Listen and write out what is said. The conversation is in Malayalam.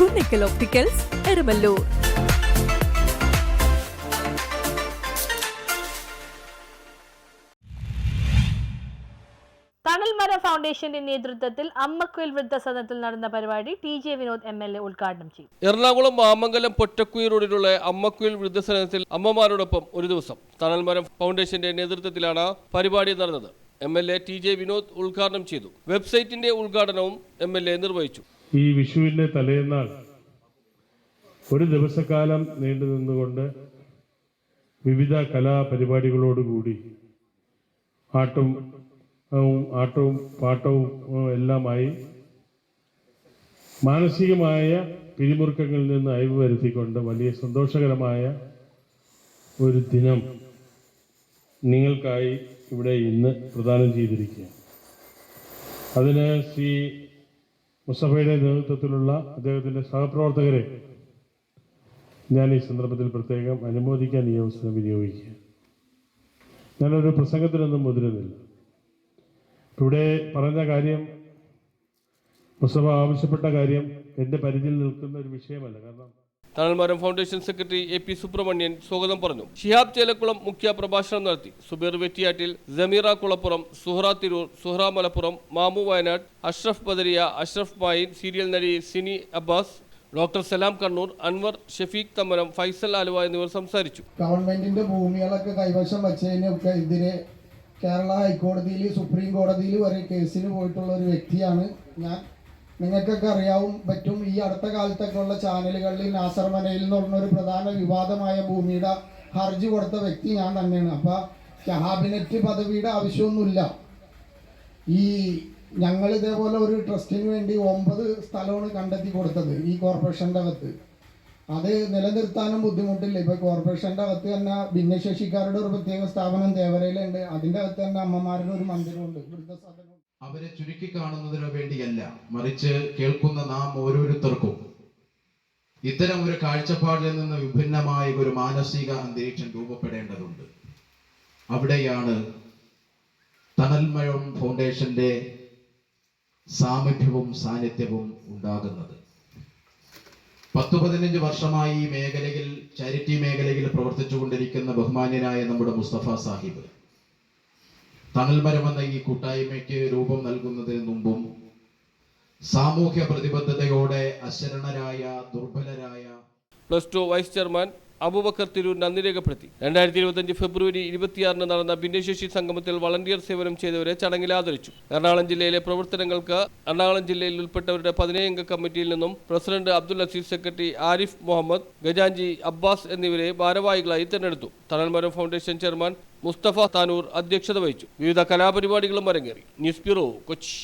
കുന്നിക്കൽ ഒപ്റ്റിക്കൽസ് എരുമല്ലൂർ തണൽമര ഫൗണ്ടേഷന്റെ നേതൃത്വത്തിൽ അമ്മക്കുയിൽ വൃദ്ധസദനത്തിൽ നടന്ന പരിപാടി T J Vinod M L A ഉദ്ഘാടനം ചെയ്തു. എറണാകുളം മാമംഗലം പൊറ്റക്കുയി റോഡിലുള്ള അമ്മക്കുയിൽ വൃദ്ധസദനത്തിൽ അമ്മമാരോടൊപ്പം ഒരു ദിവസം തണൽമരം ഫൗണ്ടേഷന്റെ നേതൃത്വത്തിലാണ് പരിപാടി നടന്നത്. M L A T J Vinod ഉദ്ഘാടനം ചെയ്തു. വെബ്സൈറ്റിന്റെ ഉദ്ഘാടനവും എം എൽ എ നിർവഹിച്ചു. ഈ വിഷുവിന്റെ തലേന്നാൾ ഒരു ദിവസക്കാലം നീണ്ടു നിന്നുകൊണ്ട് വിവിധ കലാപരിപാടികളോടുകൂടി ആട്ടും ആട്ടവും പാട്ടവും എല്ലാമായി മാനസികമായ പിരിമുറുക്കങ്ങളിൽ നിന്ന് അയവ് വരുത്തിക്കൊണ്ട് വലിയ സന്തോഷകരമായ ഒരു ദിനം നിങ്ങൾക്കായി ഇവിടെ ഇന്ന് പ്രദാനം ചെയ്തിരിക്കുക അതിന് ശ്രീ മുസഫയുടെ നേതൃത്വത്തിലുള്ള അദ്ദേഹത്തിന്റെ സഹപ്രവർത്തകരെ ഞാൻ ഈ സന്ദർഭത്തിൽ പ്രത്യേകം അനുമോദിക്കാൻ ഈ അവസരം വിനിയോഗിക്കുക ഞാനൊരു പ്രസംഗത്തിനൊന്നും മുതിരുന്നില്ല. ഇവിടെ പറഞ്ഞ കാര്യം മുസഫ ആവശ്യപ്പെട്ട കാര്യം എന്റെ പരിധിയിൽ നിൽക്കുന്ന ഒരു വിഷയമല്ല. കാരണം Thanalmaram foundation secretary A P Subramanian സ്വാഗതം പറഞ്ഞു. ഷിഹാബ് ചേലക്കുളം മുഖ്യ പ്രഭാഷണം നടത്തി. സുബീർ വെറ്റിയാറ്റിൽ ജമീറ കുളപ്പുറം സുഹ്റ തിരൂർ സുഹ്റ മലപ്പുറം മാമു വയനാട് അഷ്റഫ് ബദരിയ അഷ്റഫ് മായിൻ സീരിയൽ നടി സിനി അബ്ബാസ് ഡോക്ടർ സലാം കണ്ണൂർ അൻവർ ഷഫീഖ് തമ്മനം ഫൈസൽ ആലുവ എന്നിവർ സംസാരിച്ചു. ഗവൺമെന്റിന്റെ ഭൂമികളൊക്കെ കൈവശം വെച്ചതിനൊക്കെ എതിരെ കേരള ഹൈക്കോടതിയിൽ സുപ്രീം കോടതിയിൽ വരെ കേസിന് പോയിട്ടുള്ള ഒരു വ്യക്തിയാണ് ഞാൻ. നിങ്ങൾക്കൊക്കെ അറിയാവും പറ്റും. ഈ അടുത്ത കാലത്തൊക്കെ ഉള്ള ചാനലുകളിൽ നാസർ മനയിൽ എന്ന് പറഞ്ഞ ഒരു പ്രധാന വിവാദമായ ഭൂമിയുടെ ഹർജി കൊടുത്ത വ്യക്തി ഞാൻ തന്നെയാണ്. അപ്പൊ ക്യാബിനറ്റ് പദവിയുടെ ആവശ്യമൊന്നുമില്ല. ഈ ഞങ്ങൾ ഇതേപോലെ ഒരു ട്രസ്റ്റിന് വേണ്ടി ഒമ്പത് സ്ഥലമാണ് കണ്ടെത്തി കൊടുത്തത് ഈ കോർപ്പറേഷന്റെ അകത്ത്. അത് നിലനിർത്താനും ബുദ്ധിമുട്ടില്ല. ഇപ്പൊ കോർപ്പറേഷന്റെ അകത്ത് തന്നെ ഭിന്നശേഷിക്കാരുടെ ഒരു പ്രത്യേക സ്ഥാപനം ദേവരയിലുണ്ട് അതിന്റെ അകത്ത് തന്നെ അമ്മമാരുടെ ഒരു മന്ദിരമുണ്ട്. വൃദ്ധസദനം അവരെ ചുരുക്കി കാണുന്നതിനു വേണ്ടിയല്ല മറിച്ച് കേൾക്കുന്ന നാം ഓരോരുത്തർക്കും. ഇത്തരം ഒരു കാഴ്ചപ്പാടിൽ നിന്ന് വിഭിന്നമായ ഒരു മാനസിക അന്തരീക്ഷം രൂപപ്പെടേണ്ടതുണ്ട്. അവിടെയാണ് തണൽമയം ഫൗണ്ടേഷന്റെ സാമീപ്യവും സാന്നിധ്യവും ഉണ്ടാകുന്നത്. പത്തു പതിനഞ്ച് വർഷമായി ഈ മേഖലയിൽ ചാരിറ്റി മേഖലയിൽ പ്രവർത്തിച്ചുകൊണ്ടിരിക്കുന്ന ബഹുമാന്യനായ നമ്മുടെ മുസ്തഫ സാഹിബ് തണൽമരം എന്ന ഈ കൂട്ടായ്മയ്ക്ക് രൂപം നൽകുന്നതിന് മുമ്പും സാമൂഹ്യ പ്രതിബദ്ധതയോടെ അശരണരായ ദുർബലരായ plus two vice chairman Abubakar Tirur നന്ദി രേഖപ്പെടുത്തി. രണ്ടായിരത്തി ഇരുപത്തഞ്ച് ഫെബ്രുവരി ഇരുപത്തിയാറിന് നടന്ന ഭിന്നശേഷി സംഗമത്തിൽ വളണ്ടിയർ സേവനം ചെയ്തവരെ ചടങ്ങിൽ ആദരിച്ചു. എറണാകുളം ജില്ലയിലെ പ്രവർത്തനങ്ങൾക്ക് എറണാകുളം ജില്ലയിൽ ഉൾപ്പെട്ടവരുടെ പതിനേഴംഗ കമ്മിറ്റിയിൽ നിന്നും പ്രസിഡന്റ് അബ്ദുൽ അസീസ് സെക്രട്ടറി ആരിഫ് മുഹമ്മദ് ഗജാൻജി അബ്ബാസ് എന്നിവരെ ഭാരവാഹികളായി തെരഞ്ഞെടുത്തു. തണൽമരം ഫൗണ്ടേഷൻ ചെയർമാൻ മുസ്തഫ താനൂർ അധ്യക്ഷത വഹിച്ചു. വിവിധ കലാപരിപാടികളും അരങ്ങേറി. News bureau Kochi.